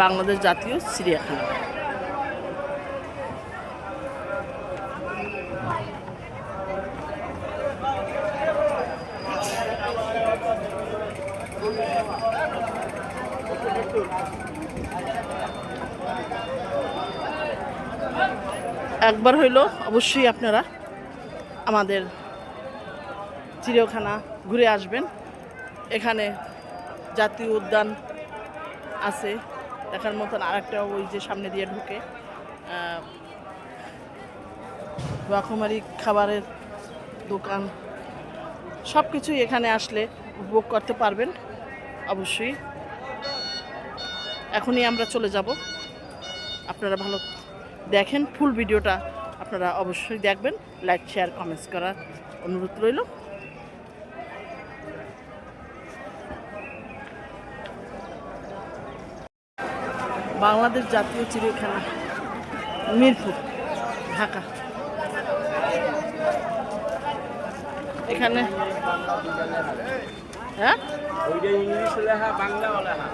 বাংলাদেশ জাতীয় চিড়িয়াখানা। একবার হইল অবশ্যই আপনারা আমাদের চিড়িয়াখানা ঘুরে আসবেন। এখানে জাতীয় উদ্যান আছে। দেখার মতন আরেকটা ওই যে সামনে দিয়ে ঢুকে। রকমারি খাবারের দোকান। সব কিছুই এখানে আসলে উপভোগ করতে পারবেন, অবশ্যই। এখনই আমরা চলে যাব। আপনারা ভালো দেখেন ফুল ভিডিওটা, আপনারা অবশ্যই দেখবেন। লাইক, শেয়ার, কমেন্টস করার অনুরোধ রইল। বাংলাদেশ জাতীয় চিড়িয়াখানা মিরপুর ঢাকা। এখানে হ্যাঁ? ইংলিশ লেখা বাংলা লেখা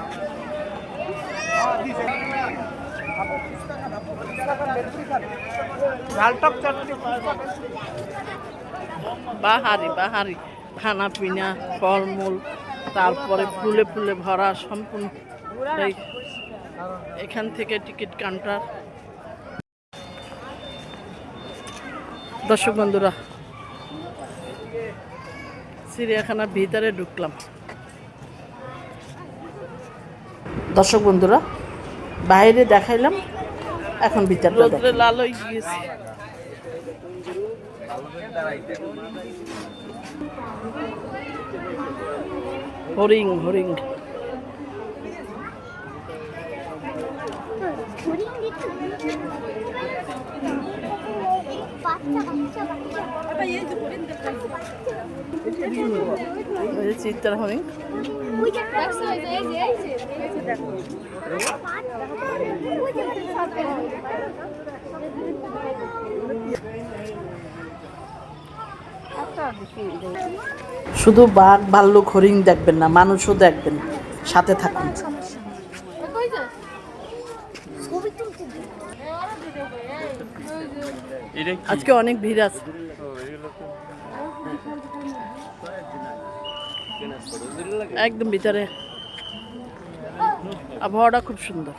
বাহারি বাহারি। খানা পিনা ফলমূল তারপরে ফুলে ফুলে ভরা সম্পূর্ণ এখান থেকে টিকিট কাউন্টার। দর্শক বন্ধুরা চিড়িয়াখানার ভিতরে ঢুকলাম। দর্শক বন্ধুরা বাইরে দেখাইলাম এখন ভিতরে রোদ্রে লাল হয়ে গিয়েছে। হরিং হরিং। চিত্রা হরিং শুধু বাঘ ভাল্লুক হরিং দেখবেন না মানুষও দেখবেন সাথে থাকুন। আজকে অনেক ভিড় আছে। একদম ভিতরে। আবহাওয়াটা খুব সুন্দর।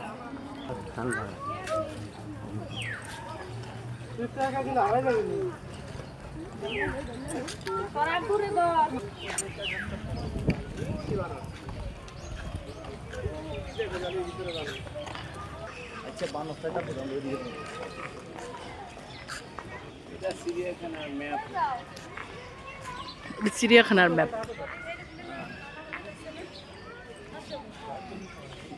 এটা চিড়িয়াখানার ম্যাপ। চিড়িয়াখানার ম্যাপ যেটা এখানে কোন জায়গায় অবস্থান কি কোনানে কি আছে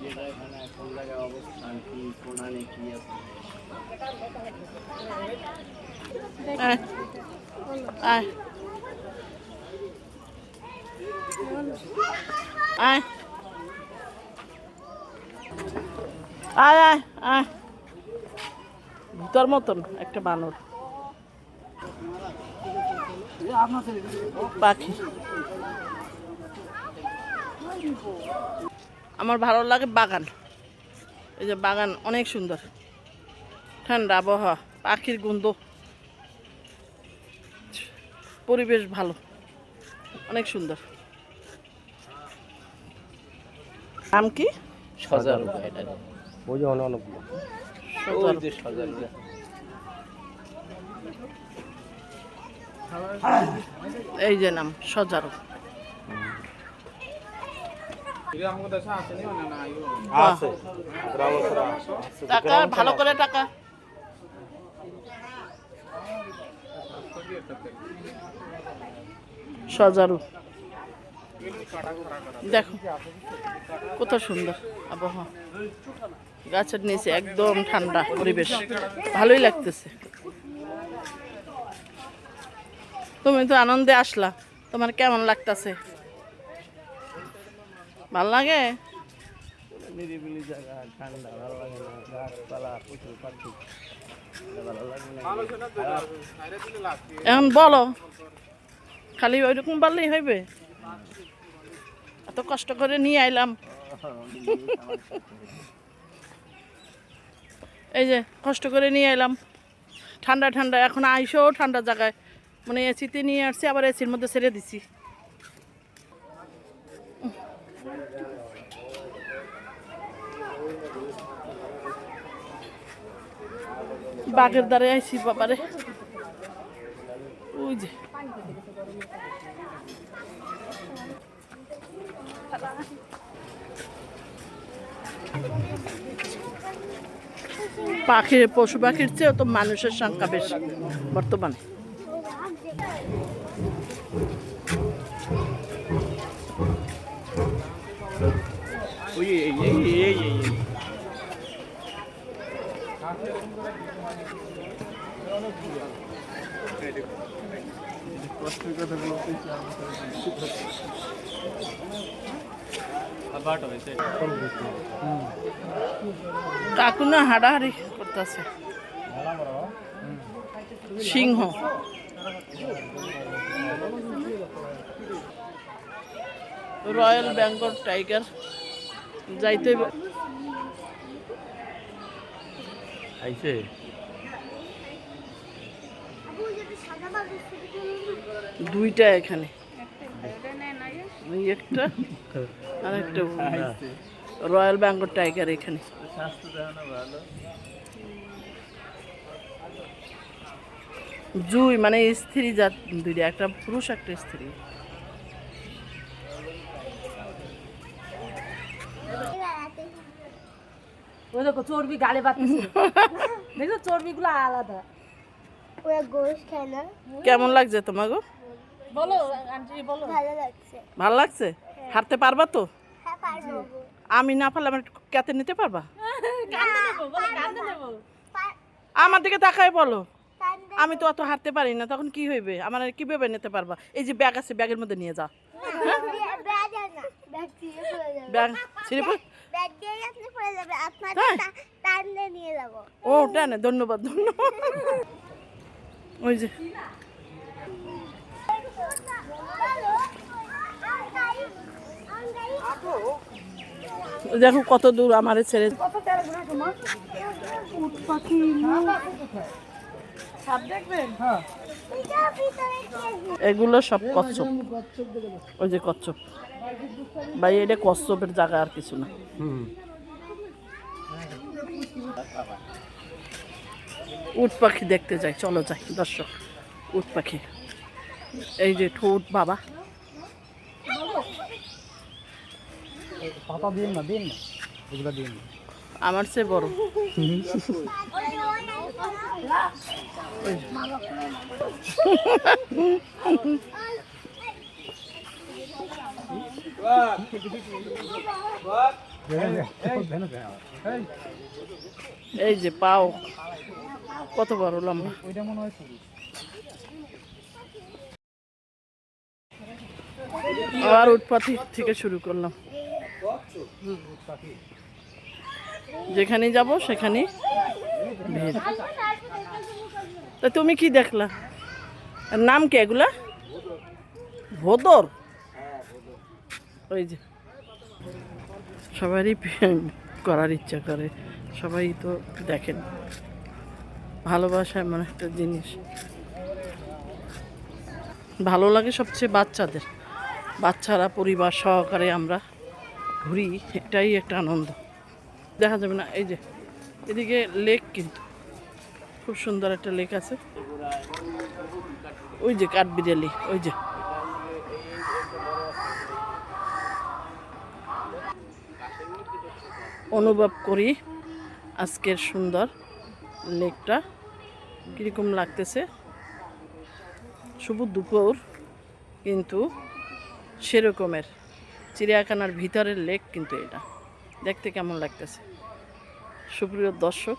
আয় আয় আয় ভূতার মতন একটা বানর। পাখি। আমার ভালো লাগে বাগান। এই যে বাগান অনেক সুন্দর। ঠান্ডা আবহাওয়া পাখির গন্ধ। পরিবেশ ভালো। অনেক সুন্দর। নাম কি? সজার ওই যে অনেকগুলো এই যে নাম সজারু আছে। টাকা ভালো করে টাকা। সজারু। দেখো কত সুন্দর আবহাওয়া। গাছের নিচে একদম ঠান্ডা পরিবেশ। ভালোই লাগতেছে। তুমি তো আনন্দে আসলা। তোমার কেমন লাগতেছে? ভালো লাগে নিরিবিলি জায়গা ঠান্ডা ভালো লাগে না গাছপালা প্রচুর পাখি। এখন বলো খালি ওইরকম পারলেই হইবে? এত কষ্ট করে নিয়ে আইলাম। এই যে কষ্ট করে নিয়ে এলাম ঠান্ডা ঠান্ডা এখন আইসেও ঠান্ডা জায়গায়। মানে এসিতে নিয়ে আসছি আবার এসির মধ্যে ছেড়ে দিছি। বাঘের দ্বারে আইছি বাবারে। ওই যে। পাখির পশু পাখির চেয়েও তো মানুষের সংখ্যা বেশি বর্তমানে। ওই এই এই এই। এই এই কাকু না হাডাহাড়ি করতেছে। সিংহ। রয়্যাল বেঙ্গল টাইগার যাইতে আইছে? দুইটা এখানে। ওই একটা আর একটা রয়্যাল বেঙ্গল টাইগার এখানে। জুই মানে স্ত্রী জাত দুইটা একটা পুরুষ একটা স্ত্রী। ওই দেখো চর্বি গালে বাতিছে দেখো চর্বিগুলো আলাদা। ওরা গোশ খায় না। কেমন লাগছে তোমাকে বলো। আন্টি বলো। ভালো লাগছে। ভালো লাগছে? হাঁটতে পারবা তো? হ্যাঁ পারব। আমি না পারলে আমার কেতে নিতে পারবা? কান্দে নেব বলো কান্দে নেব। আমার দিকে তাকাই বলো। আমি তো অত হাঁটতে পারি না তখন কি হইবে? আমার আর কীভাবে নিতে পারবা? এই যে ব্যাগ আছে ব্যাগের মধ্যে নিয়ে যা ব্যাগ- ব্যাগ না। ব্যাগ দিয়ে পড়ে যাবে। ব্যাগ ছিঁড়ে পড়- ব্যাগ দিয়ে আপনি পড়ে যাবে। আপনাকে তাই? টা- টান দিয়ে নিয়ে যাব। ও টানে ধন্যবাদ ধন্যবাদ। ওই যে দেখো কত দূর আমার ছেড়ে এগুলো সব কচ্ছপ। ওই যে কচ্ছপ। ভাই, এটা কচ্ছপের জায়গা আর কিছু না। উট পাখি দেখতে যাই। চলো যাই, দর্শক। উট পাখি। এই যে ঠোঁট বাবা। পাতা দিন না দিন না এগুলো দিন না। আমার চেয়ে বড়। এই যে পাও কত বড় লম্বা। ওইটা মনে হয় আবার উৎপাতি থেকে শুরু করলাম। যেখানে যাব সেখানে ভিড়। তা তুমি কি দেখলা? আর নাম কি এগুলা? ভোদর? ওই যে। সবারই করার ইচ্ছা করে। সবাই তো দেখেন। ভালোবাসা এমন একটা জিনিস। ভালো লাগে সবচেয়ে বাচ্চাদের। বাচ্চারা, পরিবার সহকারে আমরা ঘুরি, এটাই একটা আনন্দ। দেখা যাবে না, এই যে, এদিকে লেক কিন্তু, খুব সুন্দর একটা লেক আছে। ওই যে কাঠবিড়ালি, ওই যে। অনুভব করি আজকের সুন্দর লেকটা, কীরকম লাগতেছে। শুভ দুপুর, কিন্তু সেরকমের। চিড়িয়াখানার ভিতরের লেক কিন্তু এটা। দেখতে কেমন লাগতেছে? সুপ্রিয় দর্শক,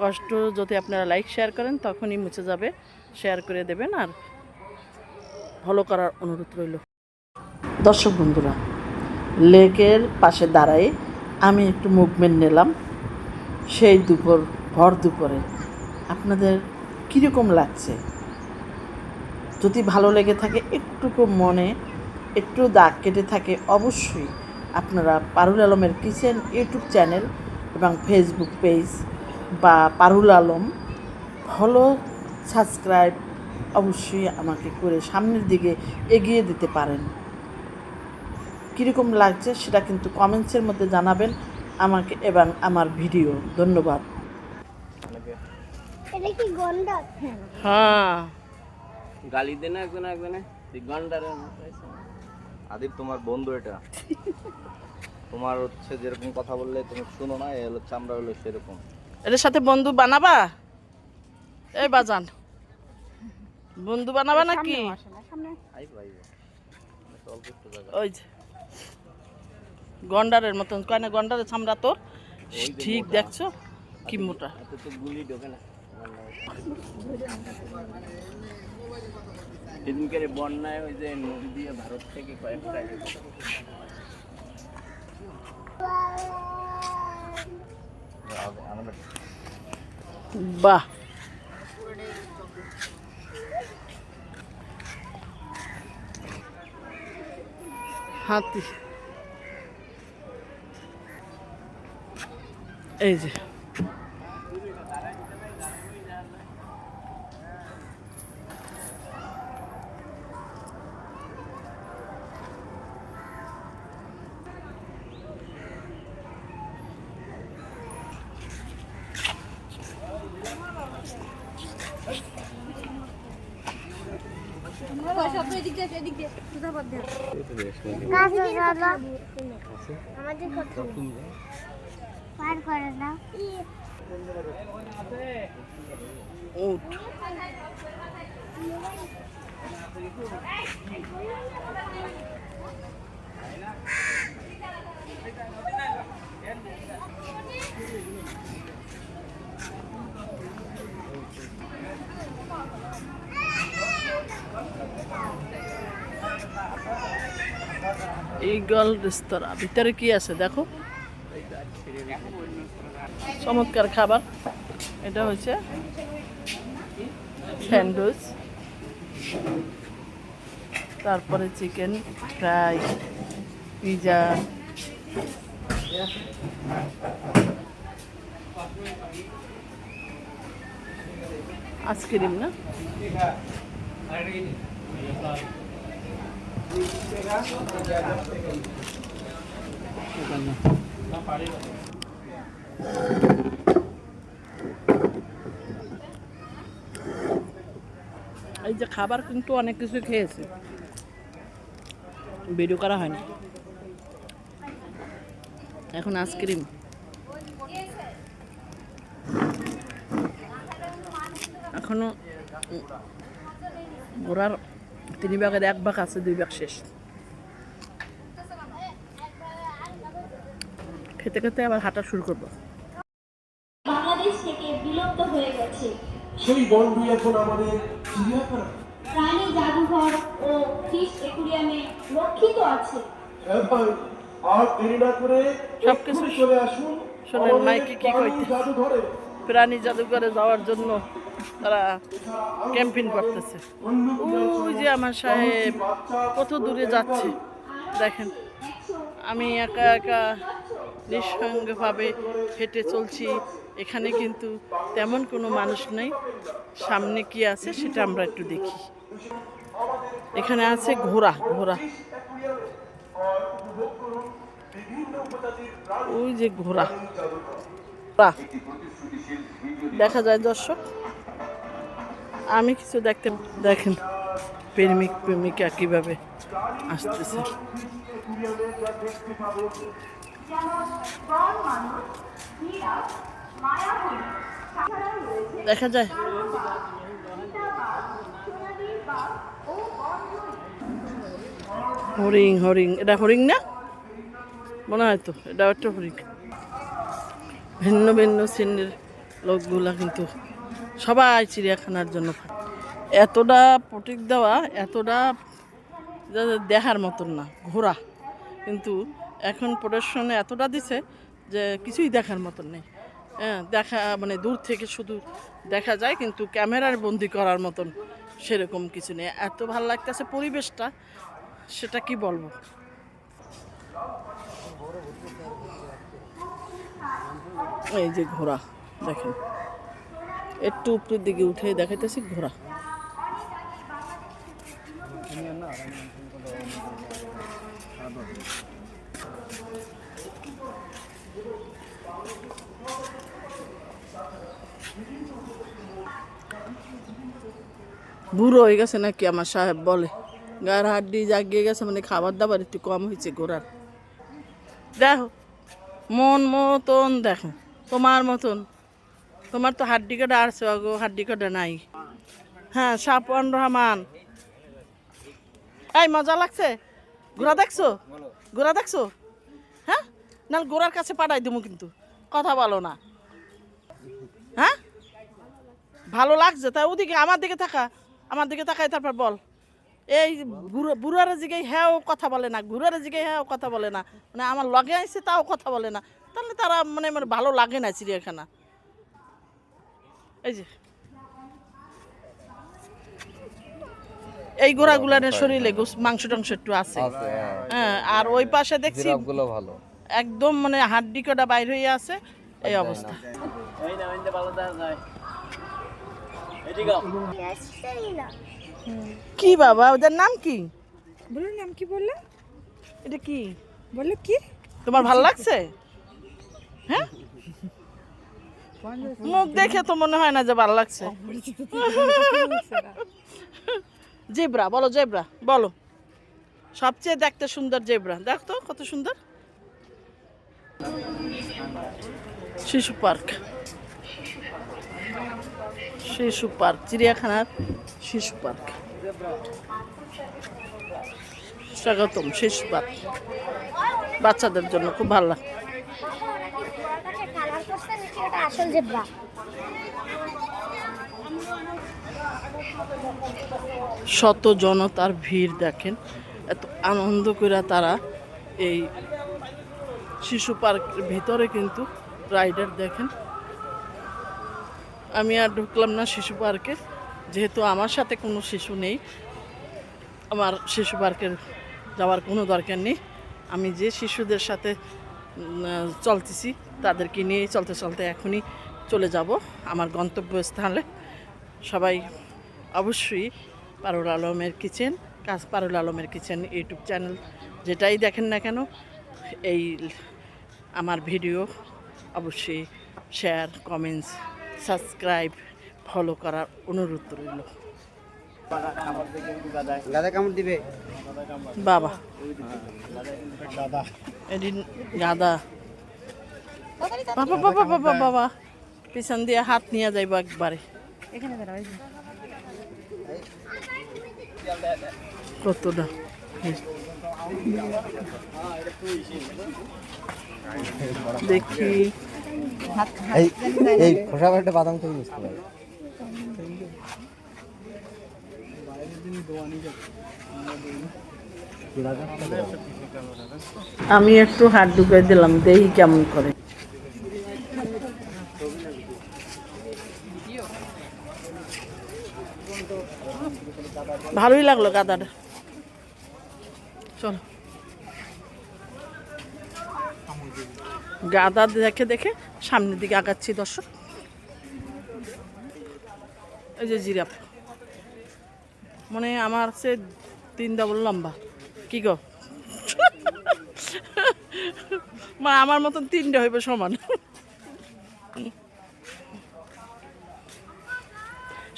কষ্ট যদি আপনারা লাইক শেয়ার করেন, তখনই মুছে যাবে শেয়ার করে দেবেন আর ফলো করার অনুরোধ রইল। দর্শক বন্ধুরা, লেকের পাশে দাঁড়াই আমি একটু মুভমেন্ট নিলাম। সেই দুপুর, ভর দুপুরে আপনাদের কীরকম লাগছে? যদি ভালো লেগে থাকে, একটুকু মনে একটু দাগ কেটে থাকে অবশ্যই আপনারা পারুল আলমের কিচেন ইউটিউব চ্যানেল এবং ফেসবুক পেজ বা পারুল আলম ফলো সাবস্ক্রাইব অবশ্যই আমাকে করে সামনের দিকে এগিয়ে দিতে পারেন। কীরকম লাগছে সেটা কিন্তু কমেন্টসের মধ্যে জানাবেন আমাকে এবং আমার ভিডিও ধন্যবাদ। হ্যাঁ। গালি দে না একজন একজনে গন্ডারের। আদিব তোমার বন্ধু এটা। তোমার হচ্ছে যেরকম কথা বললে তুমি শুনো না এ হলো চামড়া হলো সেরকম। এদের সাথে বন্ধু বানাবা? এই বাজান বন্ধু বানাবা নাকি? ওই যে গন্ডারের মতন কয় না গন্ডারের চামড়া তোর ঠিক দেখছ? কি মোটা? গুলি ঢোকে না। সেদিনকার বন্যায় ওই যে নদী দিয়ে ভারত থেকে কয়েকটা বাহ। হাতি। এই যে। দাদা আমাদের কথা পার করে না উঠ ইগল রেস্তোরাঁ, ভিতরে কি আছে দেখো। চমৎকার খাবার। এটা হচ্ছে স্যান্ডউইচ। তারপরে চিকেন ফ্রাই, পিজা। আইসক্রিম না? এই যে খাবার কিন্তু অনেক কিছু খেয়েছে। ভিডিও করা হয়নি। এখন আইসক্রিম। এখনও ঘোরার তিন ভাগের এক ভাগ আছে দুই ভাগ শেষ খেতে খেতে আবার হাঁটা শুরু করব বাংলাদেশ থেকে বিলুপ্ত হয়ে গেছে। সেই বনটি এখন আমাদের চিড়িয়াখানা। প্রাণী জাদুঘর ও ফিশ একুরিয়ামে রক্ষিত আছে। হ্যাঁ আর দেরি না করে সবকিছু চলে আসুন শোনেন, মাইকে কি কইতেছে? জাদুঘরে। প্রাণী জাদুঘরে যাওয়ার জন্য তারা ক্যাম্পিং করতেছে। ওই যে আমার সাহেব, কত দূরে যাচ্ছে, দেখেন। আমি একা একা নিঃসঙ্গভাবে হেঁটে চলছি, এখানে কিন্তু তেমন কোনো মানুষ নেই। সামনে কি আছে সেটা আমরা একটু দেখি। এখানে আছে ঘোড়া ঘোড়া। ওই যে ঘোড়া। দেখা যায় দর্শক। আমি কিছু দেখতে দেখেন, প্রেমিক প্রেমিকা কীভাবে আসতেছে। দেখা যায়। হরিং হরিং। এটা হরিং না? মনে হয় তো, এটা একটা হরিং। ভিন্ন ভিন্ন শ্রেণির লোকগুলা কিন্তু সবাই চিড়িয়াখানার জন্য এতটা প্রতীক দেওয়া, এতটা দেখার মতন না, ঘোরা। কিন্তু এখন প্রদর্শনে এতটা দিছে যে কিছুই দেখার মতন নেই। হ্যাঁ দেখা মানে দূর থেকে শুধু দেখা যায়, কিন্তু ক্যামেরার বন্দি করার মতন সেরকম কিছু নেই। এত ভালো লাগতেছে পরিবেশটা, সেটা কি বলব? এই যে ঘোড়া দেখেন। একটু উপরের দিকে উঠে দেখাইতেছি ঘোড়া বুড়ো হয়ে গেছে নাকি আমার সাহেব, বলে। গায়ের হাড্ডি জাগিয়ে গেছে মানে খাবার দাবার একটু কম হয়েছে ঘোড়ার দেখো, মন মতন দেখো, তোমার মতন। তোমার তো হাড্ডি কাটা আসছে গো হাড্ডি কাটা নাই। হ্যাঁ সাপন রহমান। এই, মজা লাগছে? ঘোড়া দেখছ? ঘোড়া দেখছ? হ্যাঁ? না ঘোড়ার কাছে পাঠাই দেবো কিন্তু। কথা বলো না। হ্যাঁ? ভালো লাগছে? তা ওদিকে, আমার দিকে থাকা। আমার দিকে তাকাই তারপর বল। এই বুড়ো, বুড়ার জিগে হ্যাঁ কথা বলে না ঘুরার জিগে হ্যাঁ কথা বলে না। মানে আমার লগে আইসে তাও কথা বলে না। তাহলে তারা মানে আমার ভালো লাগে না চিড়িয়াখানা। এই যে। এই গোড়াগুলানের শরীরে মাংস টাংস একটু আছে। হ্যাঁ আর ওই পাশে দেখছি ভালো। একদম মানে হাড্ডি কটা বাইর হয়ে আছে এই অবস্থা। কি বাবা ওদের নাম কি? বলুন নাম কি বললে? এটা কি? বলল কি? তোমার ভালো লাগছে? হ্যাঁ? মুখ দেখে তো মনে হয় না যে ভালো লাগছে। জেব্রা, বলো জেব্রা, বলো। সবচেয়ে দেখতে সুন্দর জেব্রা, দেখ তো কত সুন্দর। শিশু পার্ক। শিশু পার্ক, চিড়িয়াখানার শিশু পার্ক। স্বাগতম, শিশু পার্ক। বাচ্চাদের জন্য খুব ভালো লাগে ওটা আসল জেব্রা। শত জনতার ভিড় দেখেন, এত আনন্দ করে তারা এই শিশু পার্কের ভিতরে কিন্তু রাইডার দেখেন। আমি আর ঢুকলাম না শিশু পার্কে, যেহেতু আমার সাথে কোনো শিশু নেই, আমার শিশু পার্কের যাওয়ার কোনো দরকার নেই। আমি যে শিশুদের সাথে চলতেছি। তাদেরকে নিয়ে চলতে চলতে এখনই চলে যাব আমার গন্তব্যস্থানে। সবাই অবশ্যই পারুল আলমের কিচেন, কাজ পারুল আলমের কিচেন ইউটিউব চ্যানেল যেটাই দেখেন না কেন, এই আমার ভিডিও অবশ্যই শেয়ার কমেন্টস সাবস্ক্রাইব ফলো করার অনুরোধ রইল। গাদা কামড় দিবে? বাবা। এটি গাদা। বাবা বাবা বাবা বাবা পিছন দিয়ে হাত নিয়ে যাইব একবারে। এখানে দাঁড়াও কতটা? দেখি। এই এই খোসা বাদাম থেকে পারে আমি একটু হাত ঢুকাই দিলাম, দেখি কেমন করে। ভালোই লাগল গাদাটা। চলো। গাদা দেখে দেখে সামনের দিকে আগাচ্ছি দর্শক। এই যে জিরাফ। মানে আমার সে তিন ডাবল লম্বা। কি গো? মানে আমার মতন তিনটা হইবে সমান।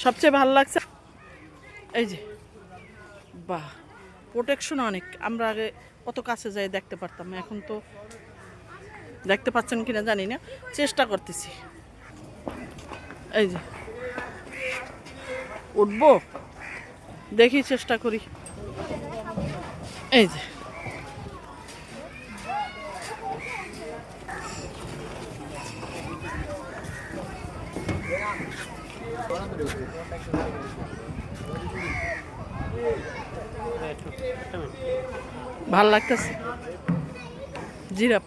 সবচেয়ে ভালো লাগছে এই যে, বাহ প্রোটেকশন অনেক। আমরা আগে কত কাছে যাই দেখতে পারতাম, এখন তো দেখতে পাচ্ছেন কিনা জানি না। চেষ্টা করতেছি। এই যে, উঠবো? দেখি চেষ্টা করি। এই যে। ভালো লাগতেছে। জিরাপ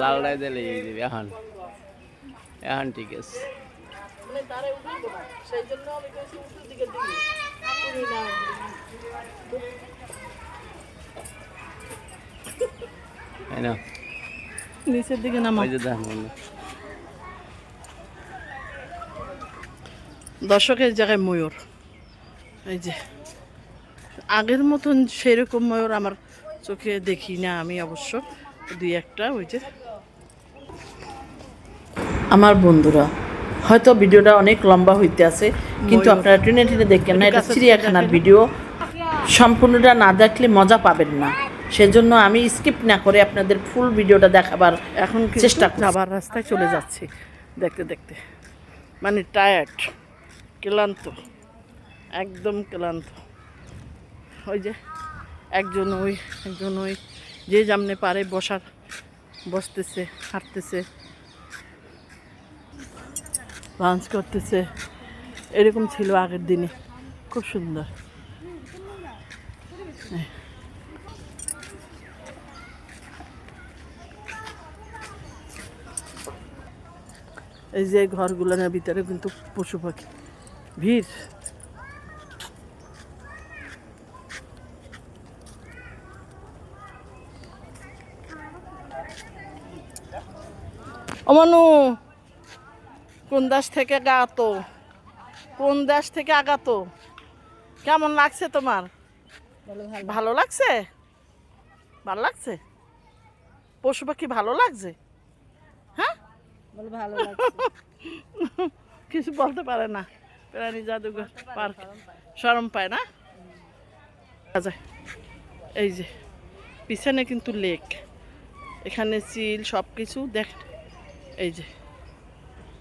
লালটাই দিলে এই দিবি এখন। এখন ঠিক আছে। মানে নিচের দিকে নামা। দর্শকের জায়গায় ময়ূর। এই যে। আগের মতন সেরকম ময়ূর আমার চোখে দেখি না আমি অবশ্য। দুই একটা ওই যে। আমার বন্ধুরা হয়তো ভিডিওটা অনেক লম্বা হইতে আছে কিন্তু আপনারা ট্রেনে ট্রেনে দেখেন না এটা চিড়িয়াখানার ভিডিও। সম্পূর্ণটা না দেখলে মজা পাবেন না। সেজন্য আমি স্কিপ না করে আপনাদের ফুল ভিডিওটা দেখাবার এখন চেষ্টা যাবার রাস্তায় চলে যাচ্ছি দেখতে দেখতে। মানে টায়ার্ড ক্লান্ত একদম ক্লান্ত। ওই যে একজন ওই একজন ওই যে যেমনে পারে বসার, বসতেছে, হাঁটতেছে লাঞ্চ করতেছে। এরকম ছিল আগের দিনে। খুব সুন্দর। এই যে ঘরগুলোর ভিতরে কিন্তু পশু পাখি। ভিড়। অমানু কোন দেশ থেকে গাতো কোন দেশ থেকে আগাতো? কেমন লাগছে তোমার? ভালো লাগছে? ভালো লাগছে? পশু পাখি ভালো লাগছে? হ্যাঁ? ভালো কিছু বলতে পারে না। প্রাণী জাদুঘর পার্ক। সরম পায়। না? যায় এই যে পিছনে কিন্তু লেক। এখানে চিল সব কিছু দেখ এই যে,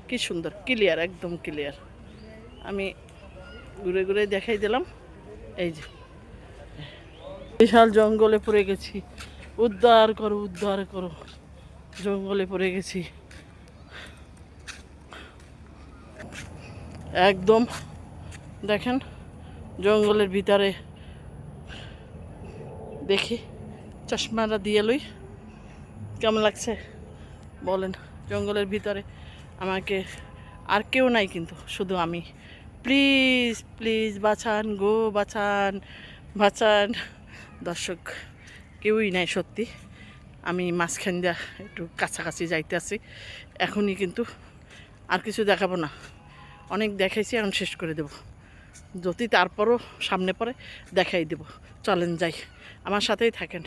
কি সুন্দর ক্লিয়ার একদম ক্লিয়ার আমি ঘুরে ঘুরে দেখাই দিলাম, এই যে। বিশাল জঙ্গলে পড়ে গেছি। উদ্ধার করো উদ্ধার করো। জঙ্গলে পড়ে গেছি। একদম, দেখেন, জঙ্গলের ভিতরে। দেখি, চশমাটা দিয়ে লই। কেমন লাগছে? বলেন। জঙ্গলের ভিতরে। আমাকে আর কেউ নাই কিন্তু, শুধু আমি। প্লিজ প্লিজ, বাঁচান গো, বাঁচান বাঁচান। দর্শক, কেউই নাই সত্যি। আমি মাঝখান দিয়া একটু কাছাকাছি যাইতে আছি। এখনই কিন্তু আর কিছু দেখাবো না। অনেক দেখাইছি, এখন শেষ করে দেব। যদি তারপরও সামনে পরে দেখাই দেব। চলেন যাই। আমার সাথেই থাকেন।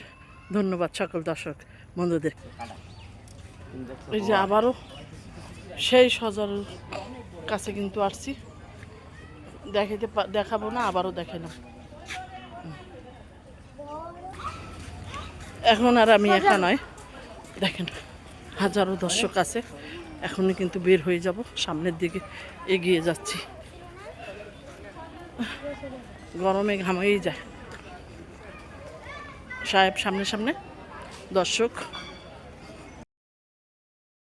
ধন্যবাদ সকল দর্শক, বন্ধুদের। এই যে আবারও সেই সজার কাছে কিন্তু আসছি। দেখাইতে দেখাবো না, আবারও দেখাইলাম এখন আর আমি একা নয়। দেখেন, হাজারো দর্শক আছে। এখনই কিন্তু বের হয়ে যাব, সামনের দিকে এগিয়ে যাচ্ছি। গরমে ঘামাই যায়। সাহেব, সামনে সামনে। দর্শক